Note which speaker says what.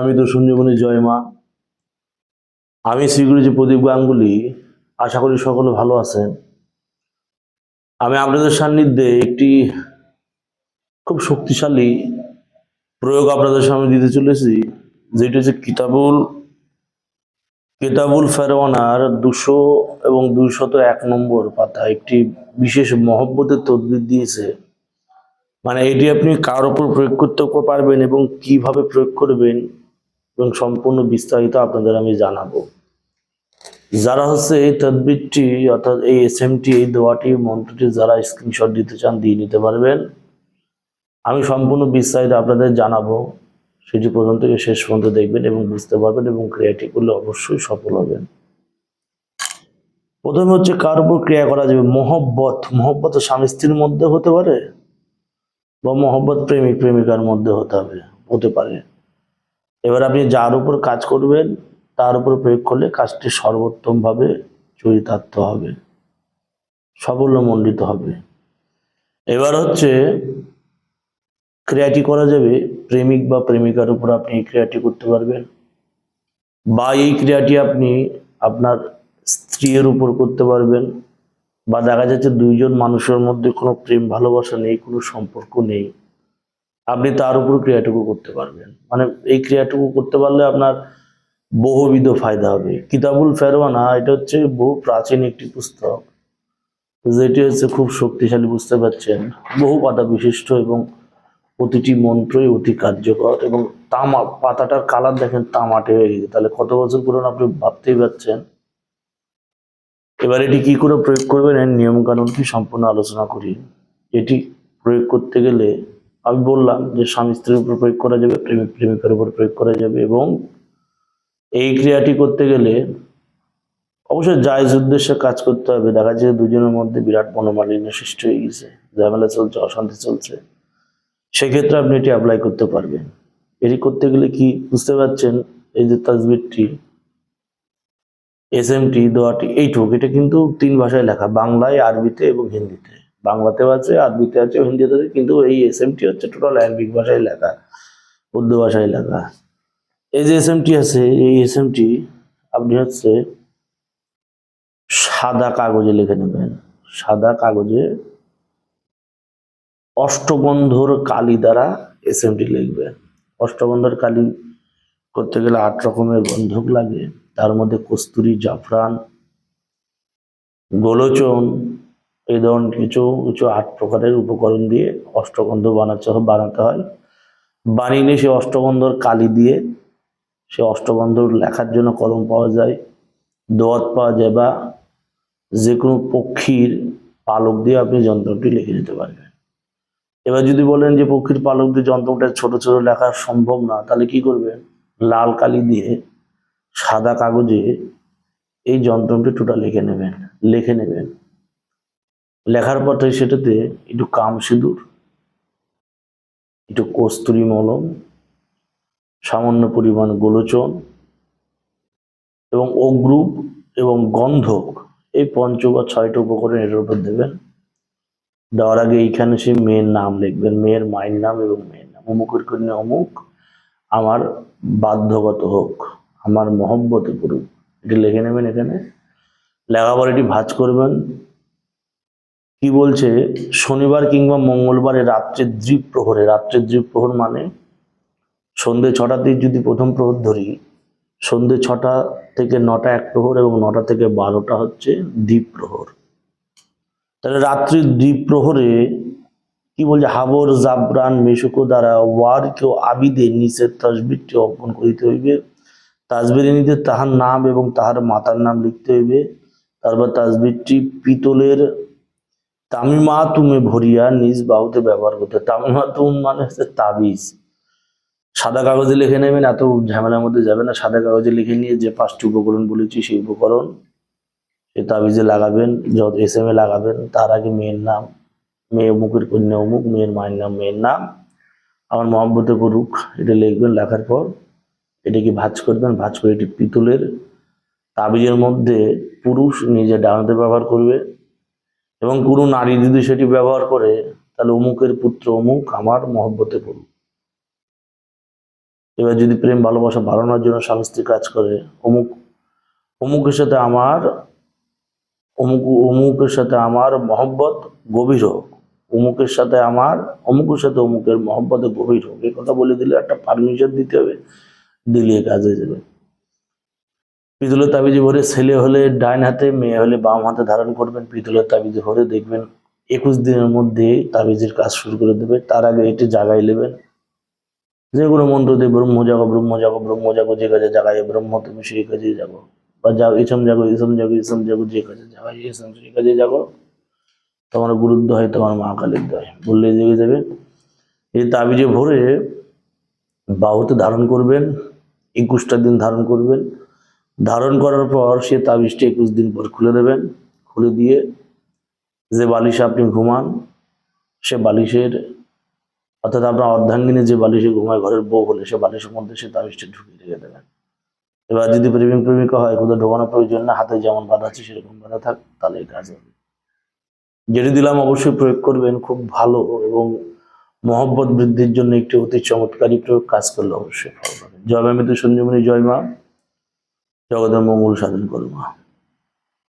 Speaker 1: আমি তো সঞ্জীবনী জয় মা। আমি শ্রীগুরুজি প্রদীপ গাঙ্গুলি, আশা করি সকলে ভালো আছেন। আমি আপনাদের সান্নিধ্যে একটি খুব শক্তিশালী প্রয়োগ আপনাদের সামনে দিতে চলেছি, যেটি হচ্ছে কিতাবুল কিতাবুল ফেরওয়ানার দুশো এবং দুইশত এক নম্বর পাতা। একটি বিশেষ মহব্বতের তদবির দিয়েছে। মানে এটি আপনি কার উপর প্রয়োগ করতে পারবেন এবং কীভাবে প্রয়োগ করবেন এবং সম্পূর্ণ বিস্তারিত আপনাদের আমি জানাব। যারা হচ্ছে এই তদবিরটি অর্থাৎ এই এস এমটি এই দোয়াটি মন্ত্রটি যারা স্ক্রিনশট দিতে চান দিয়ে নিতে পারবেন। আমি সম্পূর্ণ বিস্তারিত আপনাদের জানাব। সেটি প্রথম থেকে শেষ পর্যন্ত দেখবেন এবং বুঝতে পারবেন এবং ক্রিয়াটি করলে অবশ্যই সফল হবেন। প্রথমে হচ্ছে কার উপর ক্রিয়া করা যাবে? মহব্বত। মহব্বত স্বামী স্ত্রীর মধ্যে হতে পারে? বা মহব্বত প্রেমিক প্রেমিকার মধ্যে হতে হবে, হতে পারে। এবার আপনি যার উপর কাজ করবেন, তার উপর প্রয়োগ করলে কাজটি সর্বোত্তমভাবে চরিতার্থ হবে, সাফল্যমণ্ডিত হবে। এবার হচ্ছে ক্রিয়াটি করা যাবে, প্রেমিক বা প্রেমিকার উপর আপনি এই ক্রিয়াটি করতে পারবেন। বা এই ক্রিয়াটি আপনি আপনার স্ত্রীর উপর করতে পারবেন। বা দেখা যাচ্ছে দুইজন মানুষের মধ্যে কোনো প্রেম, ভালোবাসা নেই, কোনো সম্পর্ক নেই, আপনি তার উপর ক্রিয়াটুকু করতে পারবেন। মানে এই ক্রিয়াটুকু করতে পারলে আপনার বহুবিধ ফায়দা হবে। কিতাবুল ফেরওয়ানা, এটা হচ্ছে বহু প্রাচীন একটি পুস্তক, যেটি হচ্ছে খুব শক্তিশালী, বুঝতে পারছেন। বহু পাতা বিশিষ্ট এবং প্রতিটি মন্ত্রই অতি কার্যকর এবং তামা, পাতাটার কালার দেখেন তামাটে হয়ে গেছে। তাহলে কত বছর পুরনো আপনি ভাবতেই পারছেন? এবার এটি কি করে প্রয়োগ করবেন এর নিয়ম কানুন কি সম্পূর্ণ আলোচনা করি? এটি প্রয়োগ করতে গেলে আমি বললাম যে স্বামী স্ত্রীর উপর প্রয়োগ করা যাবে প্রেমিক প্রেমিকার উপর প্রয়োগ করা যাবে এবং এই ক্রিয়াটি করতে গেলে অবশ্যই জায়জ উদ্দেশ্যে কাজ করতে হবে। দেখা যায় দুজনের মধ্যে বিরাট মনোমালিন্য সৃষ্টি হয়ে গেছে, ঝামেলা চলছে, অশান্তি চলছে। সেক্ষেত্রে আপনি এটি অ্যাপ্লাই করতে পারবেন। এটি করতে গেলে কি বুঝতে পারছেন? এই যে তাজবিরটি এস এমটি দোয়াটি এইটুক। এটা কিন্তু তিন ভাষায় লেখা, বাংলায়, আরবিতে এবং হিন্দিতে। বাংলাতেও আছে, আরবিতে আছে, হিন্দিতে আছে, কিন্তু এই এস এম টি হচ্ছে টোটাল আরবিক ভাষায় লেখা, উর্দু ভাষায় লেখা। এই যে এস এম টি আছে, এই এস এম টি আপনি হচ্ছে সাদা কাগজে লিখে নেবেন। সাদা কাগজে অষ্টগন্ধর কালি দ্বারা এস এম টি লিখবেন। অষ্টগন্ধর কালি করতে গেলে আট রকমের গন্ধক লাগে। তার মধ্যে কস্তুরি, জাফরান, গোলোচন, এই ধরনের কিছু কিছু আট প্রকারের উপকরণ দিয়ে অষ্টগন্ধ বানাতে বানাতে হয়। বানিয়ে নিয়ে সে অষ্টগন্ধর কালি দিয়ে সে অষ্টগন্ধ লেখার জন্য কলম পাওয়া যায়, দোয়াত পাওয়া যায় বা যে কোনো পক্ষীর পালক দিয়ে আপনি যন্ত্রটি লিখে নিতে পারবেন। এবার যদি বলেন যে পক্ষীর পালক দিয়ে যন্ত্রটা ছোট ছোট লেখা সম্ভব না, তাহলে কি করবেন? লাল কালি দিয়ে সাদা কাগজে এই যন্ত্রটি টোটাল লিখে নেবেন লিখে নেবেন। লেখার পর থেকে সেটাতে একটু কাম সিঁদুর, একটু কস্তুরি মলম, সামান্য পরিমাণ গোলোচন এবং অগ্রুপ এবং গন্ধক, এই পঞ্চ বা ছয়টা উপকরণ এটার উপর দেবেন। দেওয়ার আগে এইখানে সে মেয়ের নাম লিখবেন, মেয়ের মায়ের নাম এবং মেয়ের নাম। অমুকের কন্যা অমুক, আমার বাধ্যগত হোক। আমার মহব্বতে পড়ুক এটি লিখে নেবেন এখানে। লেখার পর এটি ভাঁজ করবেন। কি বলছে? শনিবার কিংবা মঙ্গলবারে রাত্রে দ্বীপ প্রহরে। রাত্রে দ্বীপ প্রহর মানে সন্ধে ছটাতে যদি প্রথম প্রহর ধরি সন্ধে ছটা থেকে নটা এক প্রহর এবং নটা থেকে বারোটা হচ্ছে দ্বীপ প্রহর। তাহলে রাত্রি দ্বীপ প্রহরে কি বলছে? হাবর জাবরান মেশুকো দ্বারা ওয়ার কেউ আবিদে নিচের তসবিরটি অর্পণ করিতে হইবে। তাজবিরে নিতে তাহার নাম এবং তাহার মাতার নাম লিখতে হইবে। তারপর তাজবিরটি পিতলের তামিমা তুমে ভরিয়া নিজ বাহুতে ব্যবহার করতে তামিমা তুম মানে হচ্ছে তাবিজ। সাদা কাগজে লিখে নেবেন, এত ঝামেলার মধ্যে যাবে না। সাদা কাগজে লিখে নিয়ে যে পাঁচটি উপকরণ বলেছি সেই উপকরণ সে তাবিজে লাগাবেন, যত এস এম এ লাগাবেন, তার আগে মেয়ের নাম, মেয়ে অমুকের কন্যা অমুক, মেয়ের মায়ের নাম, মেয়ের নাম। আমার মহব্বতে করুক এটা লিখবেন, লেখার পর এটাকে ভাঁজ করবেন ভাজ করে এটি পিতলের তাবিজের মধ্যে পুরুষ নিজে ডানাতে ব্যবহার করবে এবং কোনো নারী যদি সেটি ব্যবহার করে, তাহলে অমুকের পুত্র অমুক, আমার মহব্বতে করুক এবার যদি প্রেম, ভালোবাসা বাড়ানোর জন্য স্বামী কাজ করে, অমুক, অমুকের সাথে আমার, অমুক, অমুকের সাথে আমার মহব্বত গভীর হোক। অমুকের সাথে আমার, অমুকের সাথে অমুকের মহব্বতে গভীর হোক। এই কথা বলে দিলে একটা পারমিশন দিতে হবে। দিলিয়ে কাজ হয়ে যাবে। পিতলের তাবিজে ভরে ছেলে হলে ডাইন হাতে, মেয়ে হলে বাম হাতে ধারণ করবেন। পিতলের তাবিজে ভরে দেখবেন একুশ দিনের মধ্যে তাবিজের কাজ শুরু করে দেবে। তার আগে এটি জাগাই নেবেন। যে কোনো মন্ত্র দিয়ে ব্রহ্ম জাগো ব্রহ্ম জাগো ব্রহ্ম জাগো, যে কাজে জাগাই ব্রহ্ম, তুমি সেই কাজে যাব বা যাও, ইসম জাগো ইসম জাগো ইসম জাগো, যে কাজে জাগাই ইসম সেই কাজে যাগো তোমার গুরুত্ব হয় তোমার মা কালীর দয় বললে জেগে যাবে। এই তাবিজে ভরে বাহুতে ধারণ করবেন। একুশটা দিন ধারণ করবেন। ধারণ করার পর সে তাবিজটা একুশ দিন পর খুলে দেবেন। খুলে দিয়ে যে বালিশে আপনি ঘুমান, সে বালিশের, অর্থাৎ আপনার অর্ধাঙ্গিনী যে বালিশে ঘুমায়, ঘরের বউ হলে সে বালিশের মধ্যে সে তাবিজটা ঢুকিয়ে রেখে দেবেন। এবার যদি প্রেমিক প্রেমিকা হয়, কোথাও ঢোকানোর প্রয়োজন না, হাতে যেমন বাধা আছে সেরকম বাধা থাক, তাহলে কাজ হবে। যেটি দিলাম অবশ্যই প্রয়োগ করবেন, খুব ভালো এবং মহব্বত বৃদ্ধির জন্য একটি অতি চমৎকারী প্রয়োগ কাজ করলে অবশ্যই ভালো পাবেন। জয় মা সঞ্জীবনী, জয় মা জগতের মঙ্গল সাধন করুন মা